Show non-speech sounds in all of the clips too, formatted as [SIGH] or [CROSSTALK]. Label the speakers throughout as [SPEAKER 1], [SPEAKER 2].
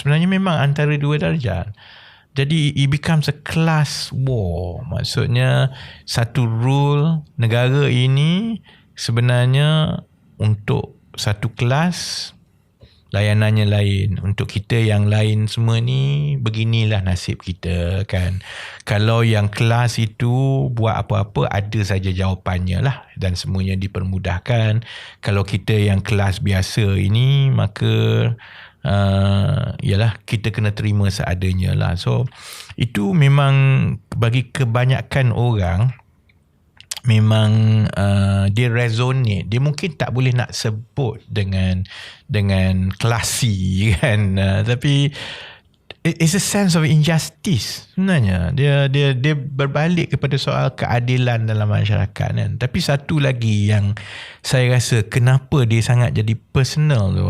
[SPEAKER 1] sebenarnya memang antara dua darjat. Jadi it becomes a class war. Maksudnya satu rule negara ini sebenarnya untuk satu kelas layanannya lain. Untuk kita yang lain semua ni beginilah nasib kita kan. Kalau yang kelas itu buat apa-apa ada saja jawapannya lah dan semuanya dipermudahkan. Kalau kita yang kelas biasa ini maka uh, yalah kita kena terima seadanya lah. So itu memang bagi kebanyakan orang memang uh, dia resonate. Dia mungkin tak boleh nak sebut dengan dengan klasi [LAUGHS] kan. Uh, tapi it- it's a sense of injustice sebenarnya. Dia dia dia berbalik kepada soal keadilan dalam masyarakat kan. Tapi satu lagi yang saya rasa kenapa dia sangat jadi personal tu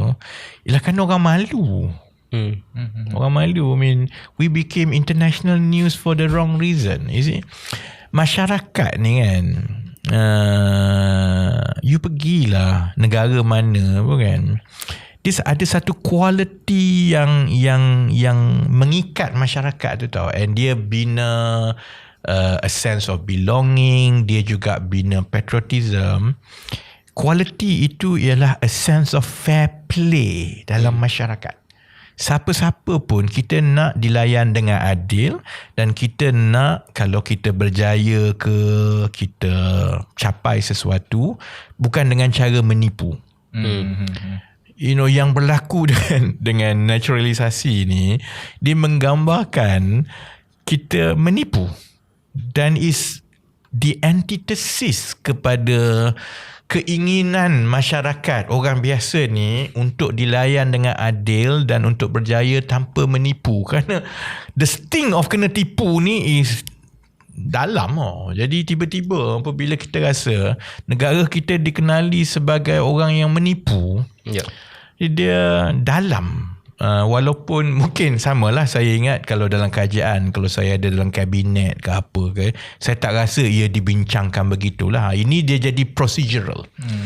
[SPEAKER 1] ialah kan orang malu.
[SPEAKER 2] Hmm.
[SPEAKER 1] Orang malu I mean We became international news For the wrong reason You see Masyarakat ni kan uh, You pergilah Negara mana pun kan Dia ada satu quality yang yang yang mengikat masyarakat tu tau. And dia bina uh, a sense of belonging dia juga bina patriotism. Quality itu ialah a sense of fair play dalam masyarakat siapa-siapa pun kita nak dilayan dengan adil dan kita nak kalau kita berjaya ke kita capai sesuatu bukan dengan cara menipu.
[SPEAKER 2] Hmm.
[SPEAKER 1] You know yang berlaku [LAUGHS] dengan dengan naturalisasi ni dia menggambarkan kita menipu dan is the antithesis kepada keinginan masyarakat orang biasa ni untuk dilayan dengan adil dan untuk berjaya tanpa menipu [LAUGHS] kerana the sting of kena tipu ni is dalam oh. Jadi tiba-tiba apabila kita rasa negara kita dikenali sebagai orang yang menipu,
[SPEAKER 2] Ya.
[SPEAKER 1] dia dalam Uh, walaupun [LAUGHS] mungkin samalah saya ingat kalau dalam kajian kalau saya ada dalam kabinet ke apa ke saya tak rasa ia dibincangkan begitulah ini dia jadi procedural hmm.